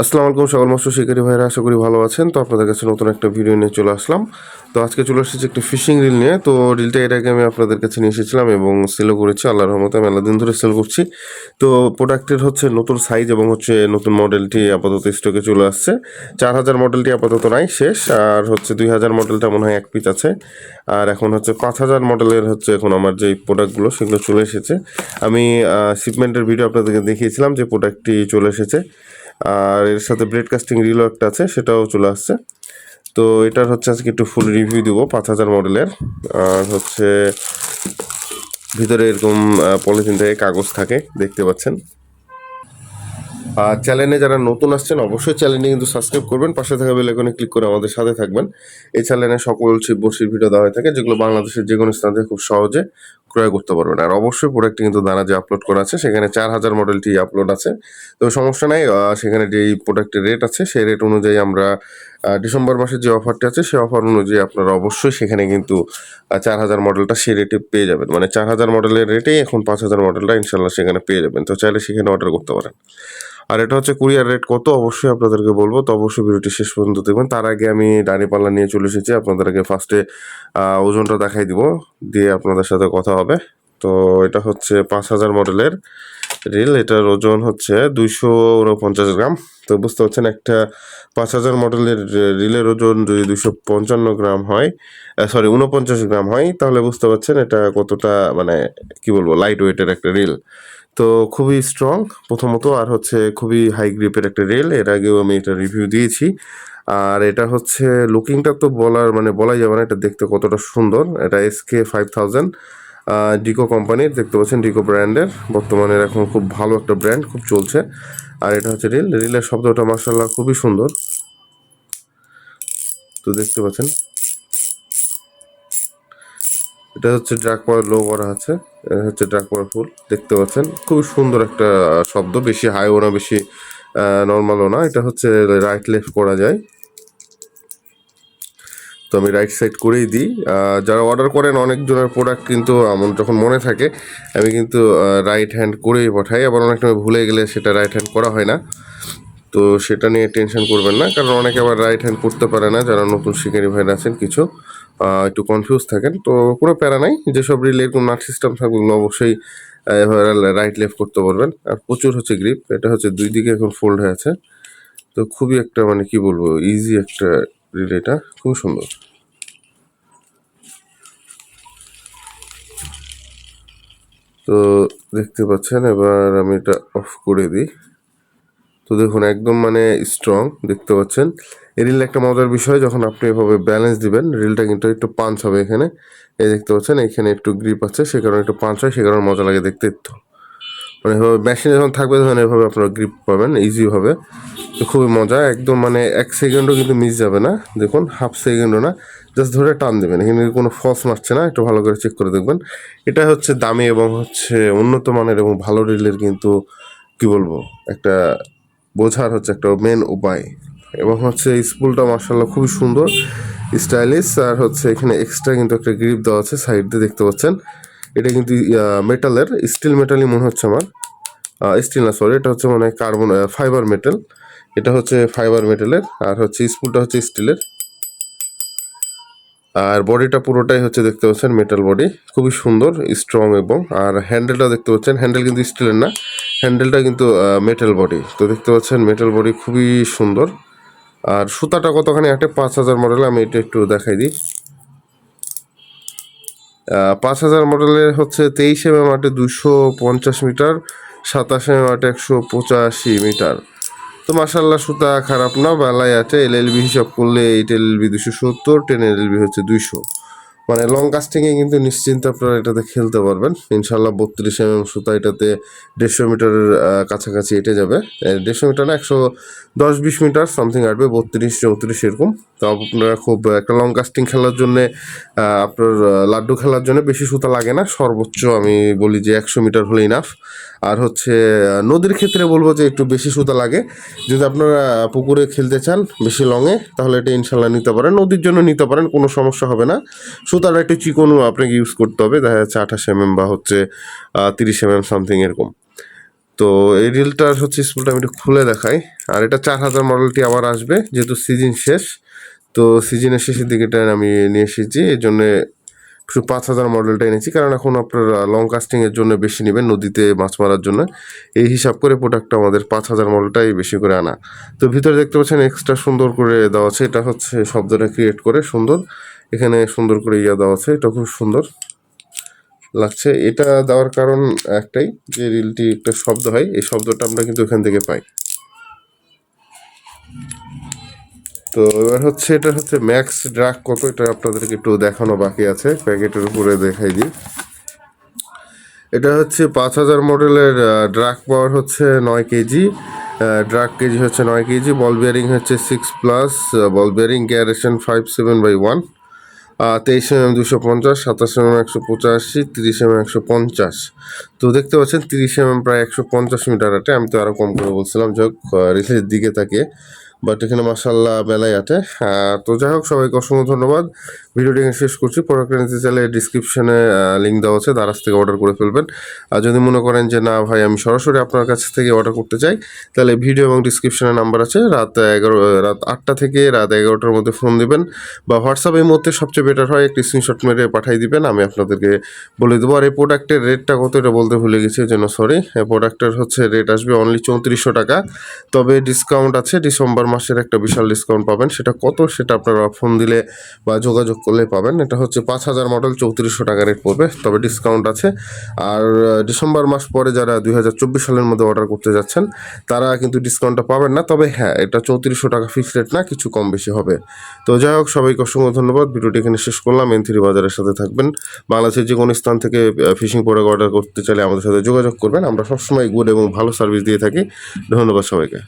আসসালামু আলাইকুম সকল মৎস্য শিকারী ভাইরা, আশা করি ভালো আছেন। তো আপনাদের কাছে নতুন একটা ভিডিও নিয়ে চলে আসলাম। তো আজকে চলে এসেছি একটি ফিশিং রিল নিয়ে। তো রিলটা এর আগে আমি আপনাদের কাছে নিয়ে এসেছিলাম এবং সেলও করেছি, আল্লাহর রহমতে মেলা দিন ধরে সেল করছি। তো প্রোডাক্টের হচ্ছে নতুন সাইজ এবং হচ্ছে নতুন মডেলটি আপাতত স্টকে চলে আসছে। চার হাজার মডেলটি আপাতত নাই, শেষ। আর হচ্ছে দুই হাজার মডেলটা মনে হয় এক পিস আছে। আর এখন হচ্ছে পাঁচ হাজার মডেলের হচ্ছে এখন আমার যে প্রোডাক্টগুলো সেগুলো চলে এসেছে। আমি শিপমেন্টের ভিডিও আপনাদেরকে দেখিয়েছিলাম যে প্রোডাক্টটি চলে এসেছে। আর এর সাথে ব্রেড কাস্টিং রিলও একটা আছে, সেটাও চলে আসছে। তো এটার হচ্ছে আজকে একটু ফুল রিভিউ দেবো, পাঁচ হাজার মডেলের আর হচ্ছে ভিতরে এরকম পলিথিন থেকে কাগজ থাকে, দেখতে পাচ্ছেন। আর চ্যানেলে যারা নতুন আসছেন, অবশ্যই চ্যানেলটি কিন্তু সাবস্ক্রাইব করবেন, পাশে থাকা বেল আইকনে ক্লিক করে আমাদের সাথে থাকবেন। এই চ্যানেলে সকল ছিপ বড়শির ভিডিও দেওয়া হয়ে থাকে, যেগুলো বাংলাদেশের যে কোনো স্থান থেকে খুব সহজে ক্রয় করতে পারবেন। আর অবশ্যই প্রোডাক্টটি কিন্তু দানা যে আপলোড করা আছে, সেখানে চার হাজার মডেলটি আপলোড আছে। তো সমস্যা নাই সেখানে যেই প্রোডাক্টের রেট আছে, সেই রেট অনুযায়ী আমরা ডিসেম্বর মাসের যে অফারটি আছে, সেই অফার অনুযায়ী আপনারা অবশ্যই সেখানে কিন্তু চার হাজার মডেলটা সেই রেটে পেয়ে যাবেন। মানে চার হাজার মডেলের রেটেই এখন পাঁচ হাজার মডেলটা ইনশাল্লাহ সেখানে পেয়ে যাবেন। তো চাইলে সেখানে অর্ডার করতে পারেন। আর এটা হচ্ছে কুরিয়ার রেট কত? অবশ্যই আপনাদেরকে বলব। তো অবশ্যই ভিডিওটি শেষ পর্যন্ত দেখবেন। তার আগে আমি ডানি পাল্লা নিয়ে চলে এসেছি। আপনাদেরকে ফার্স্টে ওজনটা দেখাই দিব। দিয়ে আপনাদের সাথে কথা হবে। তো এটা হচ্ছে পাঁচ হাজার মডেলের রিল। এটার ওজন হচ্ছে দুইশো উনপঞ্চাশ গ্রাম। তো বুঝতে পারছেন, একটা পাঁচ হাজার মডেলের রিলের ওজন যদি দুইশো পঞ্চান্ন গ্রাম হয় সরি উনপঞ্চাশ গ্রাম হয়, তাহলে বুঝতে পারছেন এটা কতটা মানে কি বলব লাইট ওয়েটের একটা রিল। তো খুবই স্ট্রং প্রথমত, আর হচ্ছে খুবই হাই গ্রিপের একটা রেল। এর আগেও আমি এটা রিভিউ দিয়েছি। আর এটা হচ্ছে লুকিংটা তো বলার মানে বলাই যাবে না, এটা দেখতে কতটা সুন্দর। এটা এসকে ফাইভ থাউজেন্ড ডিকো কোম্পানির দেখতে পাচ্ছেন ডিকো ব্র্যান্ডের বর্তমানে এখন খুব ভালো একটা ব্র্যান্ড খুব চলছে। আর এটা হচ্ছে রিল। রিলের শব্দটা মার্শাল্লাহ খুবই সুন্দর। তো দেখতে পাচ্ছেন। এটা হচ্ছে ড্রাগ পাওয়ার লো করা আছে। এটা হচ্ছে ড্রাগ পাওয়ার ফুল। দেখতে পাচ্ছেন। খুবই সুন্দর একটা শব্দ। বেশি হাইও না, বেশি নর্মালও না। এটা হচ্ছে রাইট লেফট করা যায়। তো আমি রাইট সাইড করেই দিই। যারা অর্ডার করেন, অনেকজনের প্রোডাক্ট কিন্তু আমার যখন মনে থাকে, আমি কিন্তু রাইট হ্যান্ড করেই পাঠাই। আবার অনেক সময় ভুলে গেলে সেটা রাইট হ্যান্ড করা হয় না। তো সেটা নিয়ে টেনশন করবেন না, কারণ অনেকে আবার রাইট হ্যান্ড করতে পারে না। যারা নতুন শিকারী ভাইরা আছেন, কিছু একটু কনফিউজ থাকেন। তো কোনো প্যারা নাই, যেসব রিলে এরকম নাট সিস্টেম থাকবে অবশ্যই রাইট লেফট করতে পারবেন। আর প্রচুর হচ্ছে গ্রিপ এটা হচ্ছে দুই দিকে এখন ফোল্ড হয়ে আছে। তো খুবই একটা মানে কি বলব ইজি একটা রিল এটা খুব সুন্দর। তো দেখতে পাচ্ছেন, এবার আমি এটা অফ করে দিই। তো দেখুন, একদম মানে স্ট্রং দেখতে পাচ্ছেন। এই রিল একটা মজার বিষয়, যখন আপনি এভাবে ব্যালেন্স দিবেন রিলটা কিন্তু একটু পাঞ্চ হবে এখানে। এই দেখতে পাচ্ছেন, এখানে একটু গ্রিপ আছে, সে কারণে একটু পাঞ্চ হয়, সে কারণে মজা লাগে দেখতে। তো মানে এভাবে মেশিনে যখন থাকবে, তখন এভাবে আপনারা গ্রিপ পাবেন ইজি হবে তো খুবই মজা, একদম মানে এক সেকেন্ডও কিন্তু মিস যাবে না। দেখুন হাফ সেকেন্ডও না জাস্ট ধরে টান দেবেন। এখানে কোনো ফলস মারছে না, একটু ভালো করে চেক করে দেখবেন। এটা হচ্ছে দামি এবং হচ্ছে উন্নত মানের এবং ভালো রিলের কিন্তু, কি বলব, একটা বোঝার হচ্ছে একটা মেন উপায়। এবং হচ্ছে স্পুলটা মার্শাল্লাহ খুবই সুন্দর স্টাইলিশ আর হচ্ছে এখানে এক্সট্রা কিন্তু একটা গ্রিপ দেওয়া আছে সাইড দিয়ে দেখতে পাচ্ছেন। এটা কিন্তু মেটালের স্টিল মেটালই মনে হচ্ছে আমার। স্টিল না সরি এটা হচ্ছে মানে কার্বন ফাইবার মেটাল এটা হচ্ছে ফাইবার মেটালের, আর হচ্ছে স্পুলটা হচ্ছে স্টিলের। আর বডিটা পুরোটাই হচ্ছে দেখতে পাচ্ছেন মেটাল বডি খুবই সুন্দর স্ট্রং এবং, আর হ্যান্ডেলটা দেখতে পাচ্ছেন হ্যান্ডেল কিন্তু স্টিলের না হ্যান্ডেলটা কিন্তু মেটাল বডি তো দেখতে পাচ্ছেন মেটাল বডি খুবই সুন্দর। আর সুতাটা কতখানি, একটা পাঁচ হাজার মডেল আমি এটা একটু দেখাই দিই। পাঁচ হাজার মডেলের হচ্ছে তেইশ এম এম আটে দুশো পঞ্চাশ মিটার, সাতাশ এম এম আটে একশো পঁচাশি মিটার। তো মাসাল্লাহ সুতা খারাপ না, বেলায় আছে, এল এল বি হিসাব করলে এইট এল এল বি দুশো সত্তর টেন এল এল বি হচ্ছে দুইশো। মানে লং কাস্টিংয়ে কিন্তু নিশ্চিন্তে আপনারা এটাতে খেলতে পারবেন। ইনশাল্লাহ বত্রিশ এম এম সুতা এটাতে দেড়শো মিটারের কাছাকাছি এটে যাবে। দেড়শো মিটার না, একশো দশ বিশ মিটার সামথিং আসবে, বত্রিশ, চৌত্রিশ এরকম। তো আপনারা খুব একটা লং কাস্টিং খেলার জন্যে আপনার লাড্ডু খেলার জন্য বেশি সুতা লাগে না। সর্বোচ্চ আমি বলি যে একশো মিটার হলে ইনাফ আর হচ্ছে নদীর ক্ষেত্রে বলব যে একটু বেশি সুতা লাগে। যদি আপনারা পুকুরে খেলতে চান বেশি লংয়ে তাহলে এটা ইনশাল্লাহ নিতে পারেন। নদীর জন্য নিতে পারেন, কোনো সমস্যা হবে না। সুতাটা একটু চিকনও আপনাকে ইউজ করতে হবে। দেখা যাচ্ছে আঠাশ এমএম বা হচ্ছে তিরিশ এমএম সামথিং এরকম। তো এই রিলটার হচ্ছে স্পুলটা আমি একটু খুলে দেখাই। আর এটা চার হাজার মডেলটি আবার আসবে, যেহেতু সিজন শেষ। তো সিজনের শেষের দিকে এটা আমি নিয়ে এসেছি। এই জন্যে শুধু পাঁচ হাজার মডেলটা এনেছি। কারণ এখন আপনার লং কাস্টিংয়ের জন্য বেশি নেবেন নদীতে মাছ মারার জন্য। এই হিসাব করে প্রোডাক্টটা আমাদের পাঁচ হাজার মডেলটাই বেশি করে আনা। তো ভিতরে দেখতে পাচ্ছেন এক্সট্রা সুন্দর করে দেওয়া আছে। এটা হচ্ছে শব্দটা ক্রিয়েট করে সুন্দর। এখানে সুন্দর করে ইয়া দেওয়া আছে, এটা খুব সুন্দর লাগছে। এটা দেওয়ার কারণ একটাই যে রিলটি একটা শব্দ হয়, এই শব্দটা আমরা কিন্তু এখান থেকে পাই। তো এবার হচ্ছে, এটা হচ্ছে ম্যাক্স ড্রাগ কত, এটা আপনাদেরকে একটু দেখানো বাকি আছে, প্যাকেটের উপরে দেখাই দিই। এটা হচ্ছে পাঁচ হাজার মডেলের ড্রাগ পাওয়ার হচ্ছে নয় কেজি ড্রাগ কেজি হচ্ছে নয় কেজি, বল বিয়ারিং হচ্ছে সিক্স প্লাস বল বিয়ারিং গ্যারেশন ফাইভ সেভেন বাই ওয়ান তেইশ এম দুশো পঞ্চাশ, সাতাশ এম একশো পঁচাশি, তিরিশ এম একশো পঞ্চাশ। তো দেখতে পাচ্ছেন, তিরিশ এম প্রায় একশো পঞ্চাশ মিটার আটে আমি তো আরও কম করে বলছিলাম, যাই হোক রিলের দিকে তাকিয়ে। বাট এখানে মাসাল্লাহ বেলায় আটে তো যাই হোক, সবাইকে অসংখ্য ধন্যবাদ। ভিডিওটি এখানে শেষ করছি। প্রোডাক্ট চাইলে ডিসক্রিপশনে লিঙ্ক দেওয়া আছে। দারাজ থেকে অর্ডার করে ফেলবেন। আর যদি মনে করেন যে না ভাই, আমি সরাসরি আপনার কাছ থেকে অর্ডার করতে চাই, তাহলে ভিডিও এবং ডিসক্রিপশনে নাম্বার আছে। রাত এগারো রাত আটটা থেকে রাত এগারোটার মধ্যে ফোন দিবেন বা হোয়াটসঅ্যাপের মধ্যে সবচেয়ে বেটার হয়, একটি স্ক্রিনশট মেরে পাঠিয়ে দিবেন। আমি আপনাদেরকে বলে দেবো। আর এই প্রোডাক্টের রেটটা কত, এটা বলতে ভুলে গেছি, এই জন্য সরি প্রোডাক্টের হচ্ছে রেট আসবে অনলি চৌত্রিশশো টাকা। তবে ডিসকাউন্ট আছে, ডিসেম্বর মাসের একটা বিশাল ডিসকাউন্ট পাবেন। সেটা কত সেটা আপনারা ফোন দিলে বা যোগাযোগ করলে পাবেন। এটা হচ্ছে পাঁচ হাজার মডেল চৌত্রিশশো টাকা রেট পড়বে, তবে ডিসকাউন্ট আছে। আর ডিসেম্বর মাস পরে যারা দুই হাজার চব্বিশ সালের মধ্যে অর্ডার করতে যাচ্ছেন, তারা কিন্তু ডিসকাউন্টটা পাবেন না। তবে হ্যাঁ এটা চৌত্রিশশো টাকা ফিক্স রেট না, কিছু কম বেশি হবে। তো যাই হোক, সবাইকে অসংখ্য ধন্যবাদ। ভিডিওটি এখানে শেষ করলাম। এন থ্রি বাজারের সাথে থাকবেন। বাংলাদেশের যে কোনো স্থান থেকে ফিশিং প্রোডাক্ট অর্ডার করতে চাইলে আমাদের সাথে যোগাযোগ করবেন। আমরা সবসময় গুড এবং ভালো সার্ভিস দিয়ে থাকি। ধন্যবাদ সবাইকে।